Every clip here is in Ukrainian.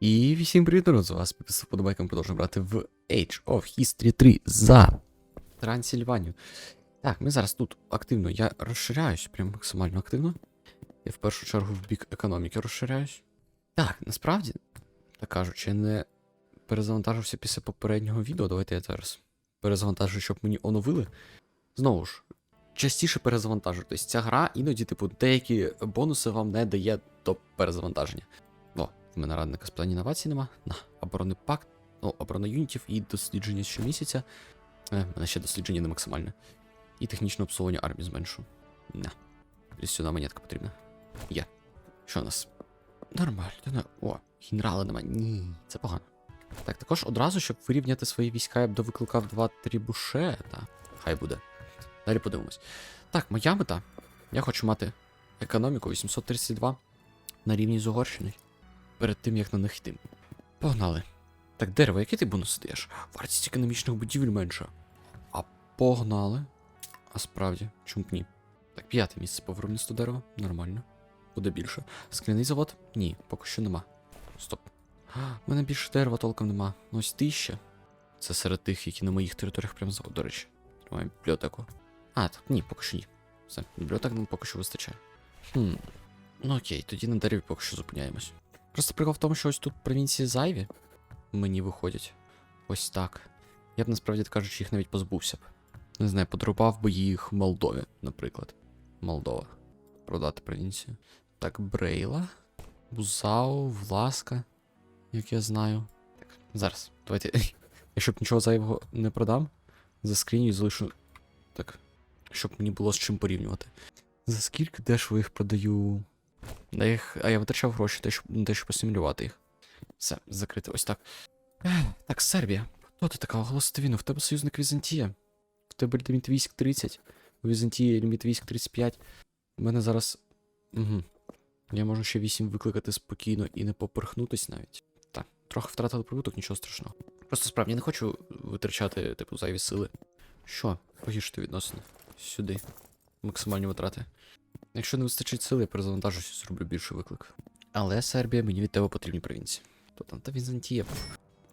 І всім привіт, народ, з вас підписав подобайком продовжуємо брати в Age of History 3 за Трансильванію. Так, ми зараз тут активно. Я розширяюсь, прям максимально активно. Я в першу чергу в бік економіки розширяюсь. Так, насправді, так кажучи, не перезавантажився після попереднього відео. Давайте я зараз перезавантажу, щоб мені оновили. Знову ж, частіше перезавантажу. Тобто ця гра іноді, типу, деякі бонуси вам не дає до перезавантаження. О, мене радника з плані інновацій нема. На, оборонний пакт, ну, оборона юнітів і дослідження щомісяця. Е, мене ще дослідження не максимальне. І технічне обслуговування армії зменшу. На. І сюди монетка потрібна. Є. Що у нас? Нормально. не- О, генерала нема. Ні, це погано. Так, також одразу, щоб вирівняти свої війська, я б довикликав два трібушета. Хай буде. Далі подивимось. Так, моя мета. Я хочу мати економіку 832 на рівні з Угорщиною. Перед тим, як на них йти. Погнали. Так, дерево, який ти бонус даєш? Вартість економічних будівель менша. А погнали. А справді, чому б ні? Так, п'яте місце по виробництву дерева. Нормально. Буде більше. Скляний завод? Ні, поки що нема. Стоп. У мене більше дерева толком нема. Ну ось тисяча. Це серед тих, які на моїх територіях прям завод, до речі. Тримаємо бібліотеку. А, так, ні, поки що ні. Все, бібліотек нам поки що вистачає. Хм. Ну окей, тоді на дереві поки що зупиняємось. Просто прикол в тому, що ось тут провінції зайві мені виходять. Ось так. Я б насправді кажучи, їх навіть позбувся б. Не знаю, подарував би їх Молдові, наприклад. Молдова. Продати провінцію. Так, Брейла, Бузау, Власка, як я знаю. Так, зараз, давайте. Я щоб нічого зайвого не продам, заскріню і залишу. Так. Щоб мені було з чим порівнювати. За скільки дешево їх продаю? На їх, а я витрачав гроші те, щоб, на те, щоб посимулювати їх. Все, закрити ось так. Так, Сербія. Хто ти така? Оголосити війну? В тебе союзник Візантія. В тебе ліміт військ 30. У Візантії ліміт військ 35. У мене зараз. Угу. Я можу ще 8 викликати спокійно і не поперхнутись навіть. Так, трохи втратили прибуток, нічого страшного. Просто справді я не хочу витрачати, типу, зайві сили. Що? Погіршити відносини. Сюди. Максимальні витрати. Якщо не вистачить сили, я перезавантажуся, зроблю більший виклик. Але Сербія мені від тебе потрібні провінції. То там та Візантія.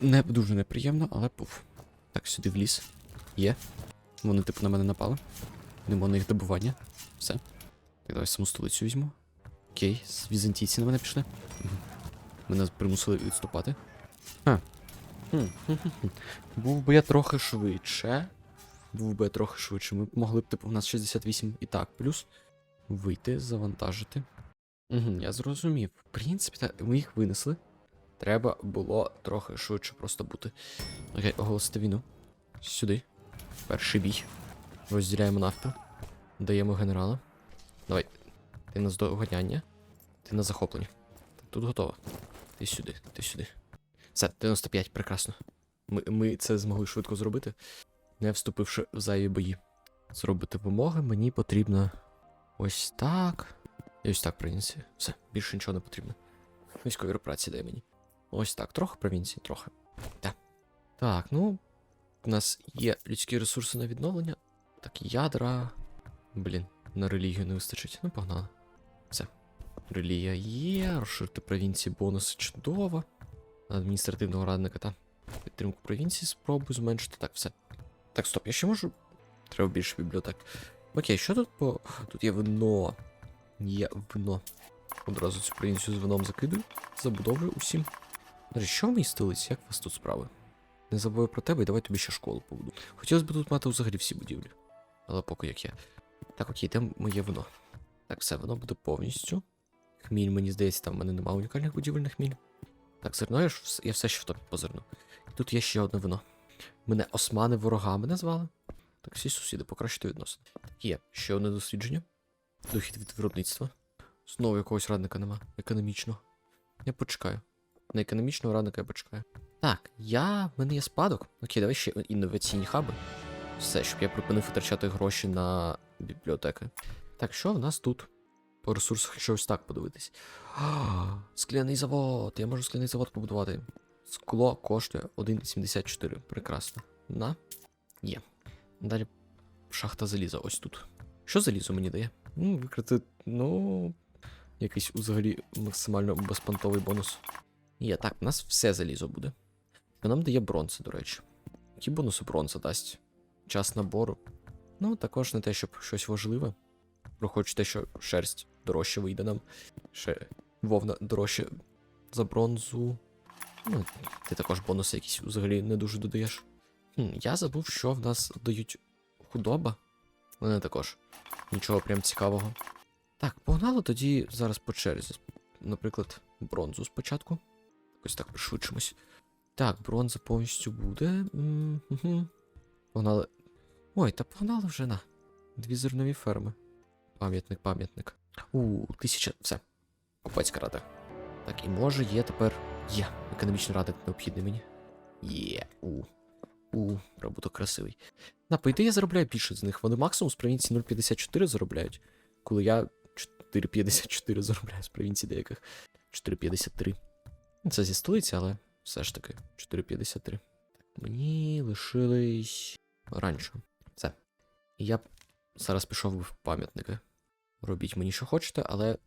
Не дуже неприємно, але пуф. Так, сюди в ліс. Є. Вони, типу, на мене напали. Нема на їх добування. Все. Так, давай саму столицю візьму. Окей, візантійці на мене пішли. Мене примусили відступати. А. Хм. Був би я трохи швидше. Був би я трохи швидше. Ми могли б, типу, у нас 68 і так, плюс. Вийти, завантажити. Угу, я зрозумів. В принципі, так, ми їх винесли. Треба було трохи швидше просто бути. Окей, оголосити війну. Сюди. Перший бій. Розділяємо навпіл. Даємо генерала. Давай. Ти на здоганяння. Ти на захоплення. Тут готово. Ти сюди, ти сюди. Все, 95, прекрасно. Ми, ми це змогли швидко зробити, не вступивши в зайві бої. Зробити вимоги мені потрібно ось так. І ось так провінції. Все, більше нічого не потрібно. Військові операції дай мені. Ось так, трохи провінції, трохи. Так. Так, ну. У нас є людські ресурси на відновлення. Так, ядра. Блін, на релігію не вистачить. Ну, погнали. Все. Релігія є, розширити провінції бонуси чудово. Адміністративного радника та підтримку провінції спробую зменшити. Так, все. Так, стоп, я ще можу. Треба більше бібліотек. Окей, що тут по. Тут є вино. Є вино. Одразу цю провінцію з вином закидую. Забудовую усім. Що в моїй столиці? Як у вас тут справи? Не забуваю про тебе і давай тобі ще школу побуду. Хотілося б тут мати взагалі всі будівлі. Але поки як є. Так, окей, де моє вино? Так, все, воно буде повністю. Хміль, мені здається, там в мене немає унікальних будівель на хміль. Так, зерно, я, ж я все ще в топі по зерну. Тут є ще одне вино. Мене османи ворогами назвали. Так, всі сусіди, покращити відносини. Є ще одне дослідження. Дохід від виробництва. Знову якогось радника нема. Економічного. Я почекаю. На економічного радника я почекаю. Так, я. В мене є спадок. Окей, давай ще інноваційні хаби. Все, щоб я припинив витрачати гроші на бібліотеки. Так, що в нас тут? По ресурсах, якщо ось так подивитись. А, скляний завод. Я можу скляний завод побудувати. Скло коштує 1,74. Прекрасно. На. Є. Далі шахта заліза ось тут. Що залізо мені дає? Ну, викрити, ну. Якийсь взагалі максимально безпонтовий бонус. Є, так, у нас все залізо буде. Нам дає бронза, до речі. Які бонуси бронза дасть? Час набору. Ну, також не те, щоб щось важливе. Проходжу те, що шерсть дорожче вийде нам. Ще вовна дорожче за бронзу. Ну, ти також бонуси якісь взагалі не дуже додаєш. Я забув, що в нас дають худоба. Вони також. Нічого прям цікавого. Так, погнали тоді зараз по черзі. Наприклад, бронзу спочатку. Якось так пришвидшимось. Так, бронза повністю буде. М, мгм. Погнали. Ой, та погнали вже на. Дві зернові ферми. Пам'ятник, пам'ятник. У, тисяча. Все. Купецька рада. Так, і може є тепер. Є. Економічний радик необхідний мені. Є. У. У, прибуток красивий. На, по ідеї я заробляю більше з них. Вони максимум з провінції 0,54 заробляють. Коли я 4,54 заробляю з провінції деяких. 4,53. Це зі столиці, але все ж таки 4,53. Так, мені лишились раніше. Все. І я зараз пішов в пам'ятники. Робіть мені, що хочете, але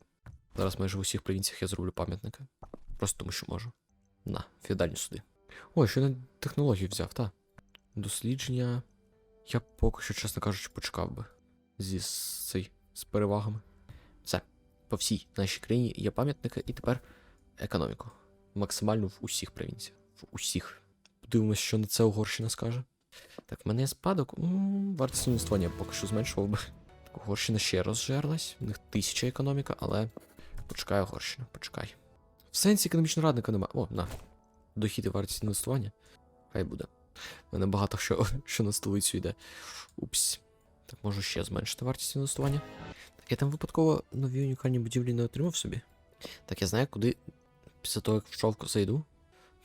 зараз майже в усіх провінціях я зроблю пам'ятники. Просто тому, що можу. На, феодальні суди. Ой, ще на технологію взяв, та. Дослідження. Я поки що, чесно кажучи, почекав би. Зі з, цей, з перевагами. Все. По всій нашій країні є пам'ятники, і тепер економіку. Максимально в усіх провінціях. В усіх. Подивимось, що на це Угорщина скаже. Так, в мене є спадок. Вартість інвестування я поки що зменшував би. Так, Угорщина ще розжерлась. У них тисяча економіка, але. Почекай, Угорщина, почекай. В сенсі економічного радника немає. О, на. Дохід і вартість інвестування. Хай буде. У мене багато що, що на столицю йде. Упс. Так, можу ще зменшити вартість інвестування. Так, я там випадково нові унікальні будівлі не отримав собі. Так, я знаю, куди після того, як в шовку зайду.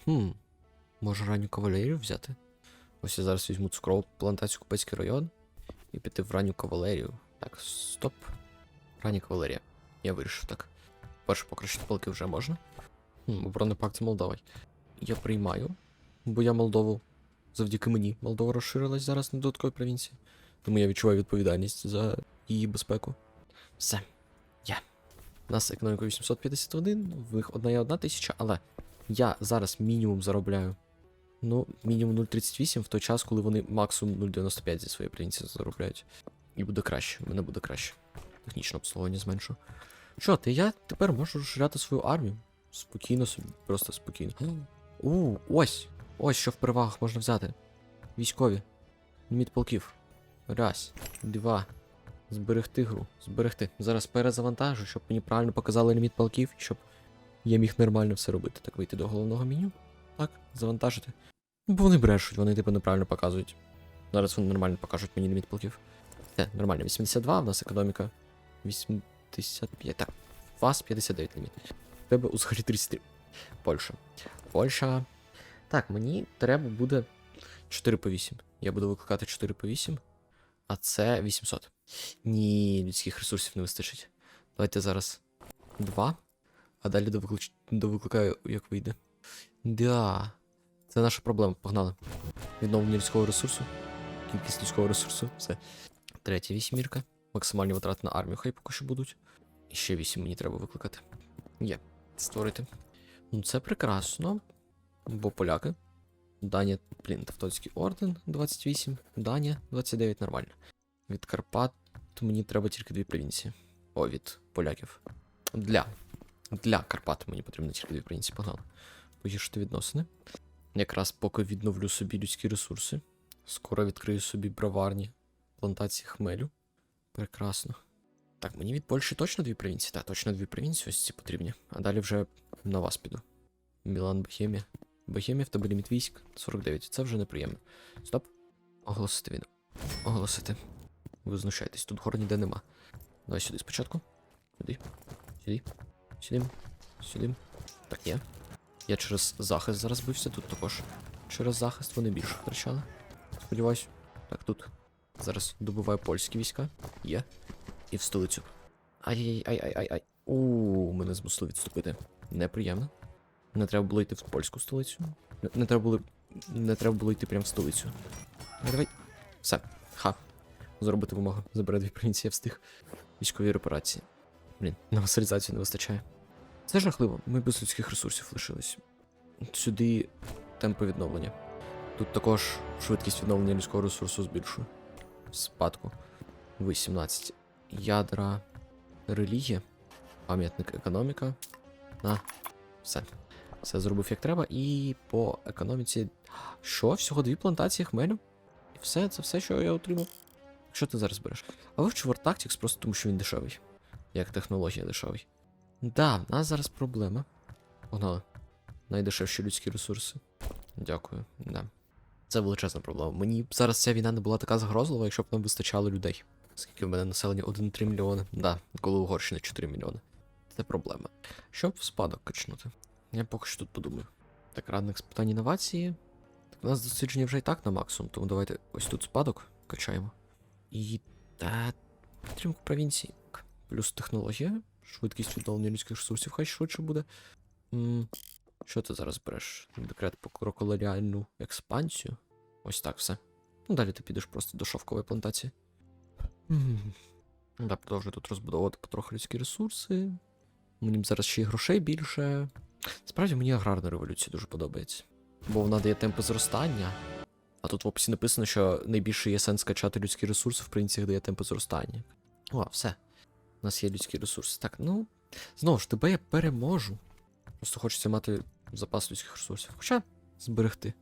Хм. Може ранню кавалерію взяти? Ось я зараз візьму цукрову плантацію Купецький район і піти в ранню кавалерію. Так, стоп. Рання кавалерія. Я вирішив так. Перше покращити палки вже можна. Хм, оборонний пакт з Молдовою. Я приймаю, бо я Молдову. Завдяки мені Молдова розширилась зараз на додаткові провінції. Тому я відчуваю відповідальність за її безпеку. Все. Я. У нас економіка 851, в них одна і одна тисяча, але я зараз мінімум заробляю. Ну, мінімум 0,38 в той час, коли вони максимум 0,95 зі своєї провінції заробляють. І буде краще, мене буде краще. Технічне обслуговування зменшу. Що, ти я тепер можу розширяти свою армію? Спокійно собі, просто спокійно. У, ось! Ось що в перевагах можна взяти. Військові. Ліміт полків. Раз, два. Зберегти гру. Зберегти. Зараз перезавантажу, щоб мені правильно показали ліміт полків, щоб я міг нормально все робити. Так, вийти до головного меню. Так, завантажити. Бо вони брешуть, вони типу неправильно показують. Зараз вони нормально покажуть мені ліміт полків. Те, нормально, 82, в нас економіка. 85. Так, у вас 59 ліміт. У тебе взагалі 33. Польща. Польща. Так, мені треба буде 4 по 8. Я буду викликати 4 по 8. А це 800. Ні, людських ресурсів не вистачить. Давайте зараз 2. А далі довиклич... довикликаю, як вийде. Да. Це наша проблема. Погнали. Відновлення людського ресурсу. Кількість людського ресурсу. Все. Третя вісьмірка. Максимальні витрати на армію хай поки що будуть. І ще 8 мені треба викликати. Є. Створити. Ну це прекрасно. Бо поляки. Данія, блін, Тавтоцький орден 28, Данія 29 нормально. Від Карпат мені треба тільки дві провінції. О, від поляків. Для. Для Карпат мені потрібно тільки дві провінції, погнали. Погіршити відносини. Якраз поки відновлю собі людські ресурси. Скоро відкрию собі броварні плантації хмелю. Прекрасно. Так, мені від Польщі точно дві провінції? Так, точно дві провінції, ось ці потрібні. А далі вже на вас піду. Мілан, Бохемія. Бохемія в тебе ліміт військ 49. Це вже неприємно. Стоп. Оголосити війну. Оголосити. Ви знущаєтесь, тут гор ніде нема. Давай сюди спочатку. Сюди. Сюди. Сюди. Сюди. Так, є. Я через захист зараз бився, тут також. Через захист вони більше втрачали. Сподіваюсь. Так, тут. Зараз добиваю польські війська. Є. І в столицю. Ай-яй-яй-ай-ай-ай. У, мене змусили відступити. Неприємно. Не треба було йти в польську столицю. Не, треба було. Не треба було йти прямо в столицю. Ну, давай. Все. Ха. Зробити вимогу. Забере дві провінції, я встиг. Військові репарації. Блін, на васалізацію не вистачає. Це жахливо, ми без людських ресурсів лишились. сюди темпи відновлення. Тут також швидкість відновлення людського ресурсу збільшую. Спадку. 18. Ядра релігія. Пам'ятник економіка. На. Все. Все зробив як треба. І по економіці. Що? Всього дві плантації хмелю? І все, це все, що я отримав. Що ти зараз береш? А вивчу War Tactics просто тому, що він дешевий. Як технологія дешевий. Да, в нас зараз проблема. Погнали. Найдешевші людські ресурси. Дякую. Да. Це величезна проблема. Мені б зараз ця війна не була така загрозлива, якщо б нам вистачало людей. Скільки в мене населення 1,3 мільйони. Да, коли Угорщина 4 мільйони. Це проблема. Щоб в спадок качнути. Я поки що тут подумаю. Так, радник з питань інновації. Так, у нас дослідження вже і так на максимум, тому давайте ось тут спадок качаємо. І та підтримку провінції. Плюс технологія, швидкість відновлення людських ресурсів хай швидше буде. М, Що ти зараз береш? Декрет про колоніальну експансію. Ось так все. Ну, далі ти підеш просто до шовкової плантації. Да, продовжую тут розбудовувати потроху людські ресурси. Мені зараз ще й грошей більше. Справді мені аграрна революція дуже подобається. Бо вона дає темпи зростання. А тут в описі написано, що найбільший є сенс качати людські ресурси в провінціях дає темпи зростання. О, все. У нас є людські ресурси. Так, ну. Знову ж, тебе я переможу. Просто хочеться мати запас людських ресурсів. Хоча зберегти.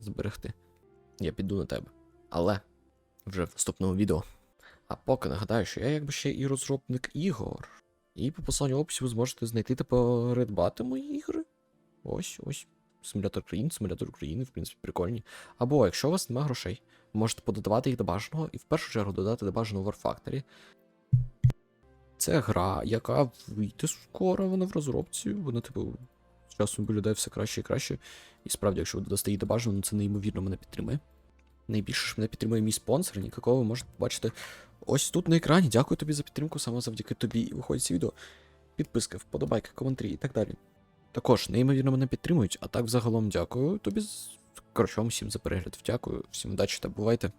Зберегти. Я піду на тебе. Але вже в наступному відео. А поки нагадаю, що я якби ще і розробник ігор. І по посланню описі ви зможете знайти та передбати мої ігри. Ось, ось. Симулятор країн, симулятор України, в принципі, прикольні. Або якщо у вас немає грошей, можете пододавати їх до бажаного і в першу чергу додати до бажаного War. Це гра, яка вийде скоро, вона в розробці, вона, типу, з часом виглядає все краще і краще. І справді, якщо ви додасте її до бажаного, це неймовірно мене підтримує. Найбільше ж мене підтримує мій спонсор, нікакого ви можете побачити ось тут на екрані. Дякую тобі за підтримку, саме завдяки тобі і виходить ці відео. Підписки, вподобайки, коментарі і так далі. Також неймовірно мене підтримують, а так загалом дякую тобі. Коротше, вам всім за перегляд. Дякую, всім удачі та бувайте.